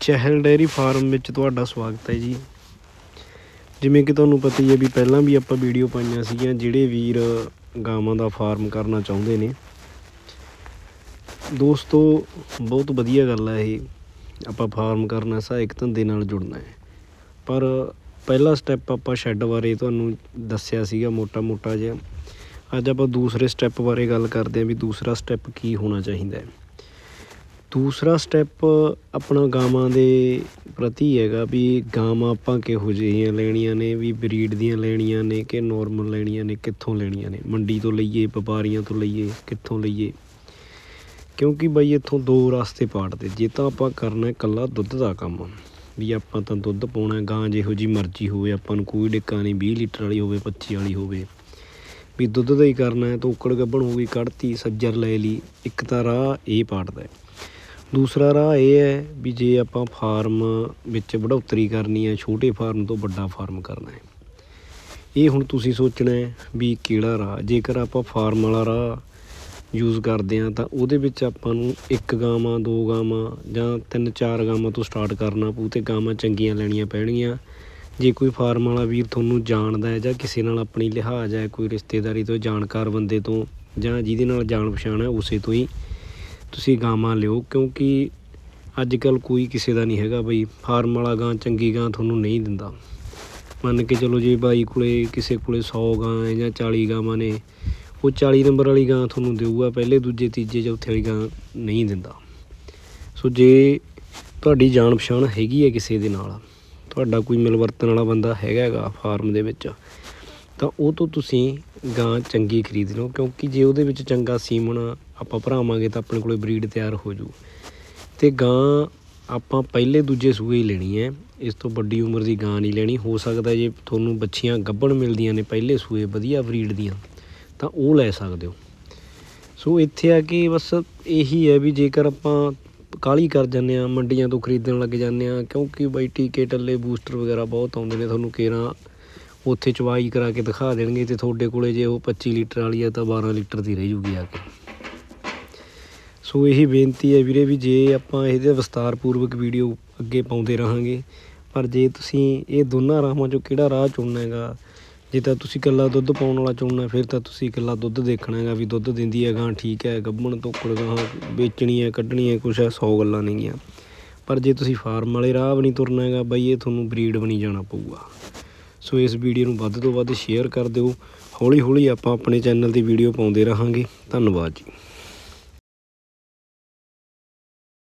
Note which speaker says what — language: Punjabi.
Speaker 1: ਚਹਿਲ ਡੇਅਰੀ ਫਾਰਮ ਵਿੱਚ ਤੁਹਾਡਾ ਸਵਾਗਤ ਹੈ ਜੀ। ਜਿਵੇਂ ਕਿ ਤੁਹਾਨੂੰ ਪਤਾ ਹੀ ਹੈ ਵੀ ਪਹਿਲਾਂ ਵੀ ਆਪਾਂ ਵੀਡੀਓ ਪਾਈਆਂ ਸੀਗੀਆਂ, ਜਿਹੜੇ ਵੀਰ ਗਾਵਾਂ ਦਾ ਫਾਰਮ ਕਰਨਾ ਚਾਹੁੰਦੇ ਨੇ। ਦੋਸਤੋ, ਬਹੁਤ ਵਧੀਆ ਗੱਲ ਹੈ ਇਹ। ਆਪਾਂ ਫਾਰਮ ਕਰਨਾ ਸਹਾਇਕ ਧੰਦੇ ਨਾਲ ਜੁੜਨਾ ਹੈ। ਪਰ ਪਹਿਲਾ ਸਟੈਪ ਆਪਾਂ ਸ਼ੈੱਡ ਬਾਰੇ ਤੁਹਾਨੂੰ ਦੱਸਿਆ ਸੀਗਾ ਮੋਟਾ ਮੋਟਾ ਜਿਹਾ। ਅੱਜ ਆਪਾਂ ਦੂਸਰੇ ਸਟੈਪ ਬਾਰੇ ਗੱਲ ਕਰਦੇ ਹਾਂ ਵੀ ਦੂਸਰਾ ਸਟੈਪ ਕੀ ਹੋਣਾ ਚਾਹੀਦਾ ਹੈ। ਦੂਸਰਾ ਸਟੈਪ ਆਪਣਾ ਗਾਵਾਂ ਦੇ ਪ੍ਰਤੀ ਹੈਗਾ ਵੀ ਗਾਵਾਂ ਆਪਾਂ ਕਿਹੋ ਜਿਹੀਆਂ ਲੈਣੀਆਂ ਨੇ, ਵੀ ਬਰੀਡ ਦੀਆਂ ਲੈਣੀਆਂ ਨੇ ਕਿ ਨੋਰਮਲ ਲੈਣੀਆਂ ਨੇ, ਕਿੱਥੋਂ ਲੈਣੀਆਂ ਨੇ? ਮੰਡੀ ਤੋਂ ਲਈਏ, ਵਪਾਰੀਆਂ ਤੋਂ ਲਈਏ, ਕਿੱਥੋਂ ਲਈਏ? ਕਿਉਂਕਿ ਬਈ ਇੱਥੋਂ ਦੋ ਰਸਤੇ ਪਾੜਦੇ। ਜੇ ਤਾਂ ਆਪਾਂ ਕਰਨਾ ਇਕੱਲਾ ਦੁੱਧ ਦਾ ਕੰਮ। ਵੀ ਆਪਾਂ ਤਾਂ ਦੁੱਧ ਪਾਉਣਾ ਗਾਂ ਜਿਹੋ ਜੀ ਮਰਜ਼ੀ ਹੋਵੇ, ਆਪਾਂ ਨੂੰ ਕੋਈ ਡਿੱਕਾ ਨਹੀਂ 20 ਲੀਟਰ ਵਾਲੀ ਹੋਵੇ 25 ਵਾਲੀ ਹੋਵੇ। ਵੀ ਦੁੱਧ ਦਾ ਹੀ ਕਰਨਾ ਹੈ ਤਾਂ ਉਕੜ ਗੱਭਣ ਹੋ ਗਈ, ਕੱਢਤੀ, ਸੱਜਰ ਲੈ ਲਈ, ਇੱਕ ਤਾਂ ਰਾਹ ਇਹ ਪਾੜਦਾ ਦੂਸਰਾ ਰਾਹ ਇਹ ਹੈ ਵੀ ਜੇ ਆਪਾਂ ਫਾਰਮ ਵਿੱਚ ਵਢੋਤਰੀ ਕਰਨੀ ਹੈ, ਛੋਟੇ ਫਾਰਮ ਤੋਂ ਵੱਡਾ ਫਾਰਮ ਕਰਨਾ ਹੈ। ਇਹ ਹੁਣ ਤੁਸੀਂ ਸੋਚਣਾ ਹੈ ਵੀ ਕਿਹੜਾ ਰਾਹ, ਜੇਕਰ ਆਪਾਂ ਫਾਰਮ ਵਾਲਾ ਰਾਹ ਯੂਜ਼ ਕਰਦੇ ਆ ਤਾਂ ਉਹਦੇ ਵਿੱਚ ਆਪਾਂ ਨੂੰ ਇੱਕ ਗਾਵਾਂ, ਦੋ ਗਾਵਾਂ ਜਾਂ ਤਿੰਨ ਚਾਰ ਗਾਵਾਂ ਤੋਂ ਸਟਾਰਟ ਕਰਨਾ ਪਊ ਤੇ ਗਾਵਾਂ ਚੰਗੀਆਂ ਲੈਣੀਆਂ ਪੈਣਗੀਆਂ। ਜੇ ਕੋਈ ਫਾਰਮ ਵਾਲਾ ਵੀਰ ਤੁਹਾਨੂੰ ਜਾਣਦਾ ਹੈ ਜਾਂ ਕਿਸੇ ਨਾਲ ਆਪਣੀ ਲਿਹਾਜ਼ ਹੈ, ਕੋਈ ਰਿਸ਼ਤੇਦਾਰੀ ਤੋਂ, ਜਾਣਕਾਰ ਬੰਦੇ ਤੋਂ ਜਾਂ ਜਿਹਦੇ ਨਾਲ ਜਾਣ ਪਛਾਣ ਹੈ, ਉਸੇ ਤੋਂ ਹੀ ਤੁਸੀਂ ਗਾਵਾਂ ਲਿਓ, ਕਿਉਂਕਿ ਅੱਜ ਕੱਲ੍ਹ ਕੋਈ ਕਿਸੇ ਦਾ ਨਹੀਂ ਹੈਗਾ ਬਈ। ਫਾਰਮ ਵਾਲਾ ਗਾਂ ਚੰਗੀ ਗਾਂ ਤੁਹਾਨੂੰ ਨਹੀਂ ਦਿੰਦਾ। ਮੰਨ ਕੇ ਚਲੋ ਜੇ ਬਾਈ ਕੋਲੇ ਕਿਸੇ ਕੋਲੇ 100 ਗਾਂ ਹੈ ਜਾਂ 40 ਗਾਵਾਂ ਨੇ, ਉਹ 40 ਨੰਬਰ ਵਾਲੀ ਗਾਂ ਤੁਹਾਨੂੰ ਦੇਊਗਾ, ਪਹਿਲੇ, ਦੂਜੇ, ਤੀਜੇ, ਚੌਥੇ ਵਾਲੀ ਗਾਂ ਨਹੀਂ ਦਿੰਦਾ। ਸੋ ਜੇ ਤੁਹਾਡੀ ਜਾਣ ਪਛਾਣ ਹੈਗੀ ਹੈ ਕਿਸੇ ਦੇ ਨਾਲ, ਤੁਹਾਡਾ ਕੋਈ ਮਿਲਵਰਤਨ ਵਾਲਾ ਬੰਦਾ ਹੈਗਾ ਹੈਗਾ ਫਾਰਮ ਦੇ ਵਿੱਚ, ਤਾਂ ਉਹ ਤੋਂ ਤੁਸੀਂ ਗਾਂ ਚੰਗੀ ਖਰੀਦ ਲਓ, ਕਿਉਂਕਿ ਜੇ ਉਹਦੇ ਵਿੱਚ ਚੰਗਾ ਸੀਮਨ ਆਪਾਂ ਭਰਾਵਾਂਗੇ ਤਾਂ ਆਪਣੇ ਕੋਲੇ ਬਰੀਡ ਤਿਆਰ ਹੋ ਜੂ। ਤੇ ਗਾਂ ਆਪਾਂ ਪਹਿਲੇ ਦੂਜੇ ਸੂਏ ਹੀ ਲੈਣੀ ਹੈ ਇਸ ਤੋਂ ਵੱਡੀ ਉਮਰ ਦੀ ਗਾਂ ਨਹੀਂ ਲੈਣੀ। ਹੋ ਸਕਦਾ ਜੇ ਤੁਹਾਨੂੰ ਬੱਚੀਆਂ ਗੱਭਣ ਮਿਲਦੀਆਂ ਨੇ ਪਹਿਲੇ ਸੂਏ ਵਧੀਆ ਬਰੀਡ ਦੀਆਂ, ਤਾਂ ਉਹ ਲੈ ਸਕਦੇ ਹੋ। ਸੋ ਇੱਥੇ ਆ ਕੇ ਬਸ ਇਹੀ ਹੈ ਵੀ ਜੇਕਰ ਆਪਾਂ ਕਾਲੀ ਕਰ ਜਾਂਦੇ ਆ ਮੰਡੀਆਂ ਤੋਂ ਖਰੀਦਣ ਲੱਗ ਜਾਂਦੇ ਆ ਕਿਉਂਕਿ ਬਾਈ ਟੀਕੇ, ਟੱਲੇ, ਬੂਸਟਰ ਵਗੈਰਾ ਬਹੁਤ ਆਉਂਦੇ ਨੇ, ਤੁਹਾਨੂੰ ਕੇਰਾਂ ਉੱਥੇ ਚਵਾਈ ਕਰਾ ਕੇ ਦਿਖਾ ਦੇਣਗੇ ਤੇ ਤੁਹਾਡੇ ਕੋਲੇ ਜੇ ਉਹ 25 ਲੀਟਰ ਵਾਲੀ ਆ ਤਾਂ 12 ਲੀਟਰ ਦੀ ਰਹਿ ਜੂਗੀ ਆ ਕੇ। ਸੋ ਇਹੀ ਬੇਨਤੀ ਹੈ ਵੀਰੇ ਵੀ ਜੇ ਆਪਾਂ ਇਹਦੇ ਵਿਸਤਾਰਪੂਰਵਕ ਵੀਡੀਓ ਅੱਗੇ ਪਾਉਂਦੇ ਰਹਾਂਗੇ, ਪਰ ਜੇ ਤੁਸੀਂ ਇਹ ਦੋਨਾਂ ਰਾਹਾਂ ਚੋਂ ਕਿਹੜਾ ਰਾਹ ਚੁਣਨਾ ਹੈਗਾ, ਜੇ ਤਾਂ ਤੁਸੀਂ ਇਕੱਲਾ ਦੁੱਧ ਪਾਉਣ ਵਾਲਾ ਚੁਣਨਾ, ਫਿਰ ਤਾਂ ਤੁਸੀਂ ਇਕੱਲਾ ਦੁੱਧ ਦੇਖਣਾ ਹੈਗਾ ਵੀ ਦੁੱਧ ਦਿੰਦੀ ਹੈ ਗਾਂ ਠੀਕ ਹੈ, ਗੱਭਣ ਤੋਕੜ ਗਾਂ ਵੇਚਣੀ ਹੈ, ਕੱਢਣੀ ਹੈ, ਕੁਛ ਹੈ 100 ਗੱਲਾਂ ਨੇਗੀਆਂ ਪਰ ਜੇ ਤੁਸੀਂ ਫਾਰਮ ਵਾਲੇ ਰਾਹ ਵੀ ਨਹੀਂ ਤੁਰਨਾ ਹੈਗਾ ਬਈ, ਇਹ ਤੁਹਾਨੂੰ ਬਰੀਡ ਬਣੀ ਜਾਣਾ ਪਊਗਾ। ਸੋ ਇਸ ਵੀਡੀਓ ਨੂੰ ਵੱਧ ਤੋਂ ਵੱਧ ਸ਼ੇਅਰ ਕਰ ਦਿਓ। ਹੌਲੀ ਹੌਲੀ ਆਪਾਂ ਆਪਣੇ ਚੈਨਲ ਦੀ ਵੀਡੀਓ ਪਾਉਂਦੇ ਰਹਾਂਗੇ। ਧੰਨਵਾਦ ਜੀ।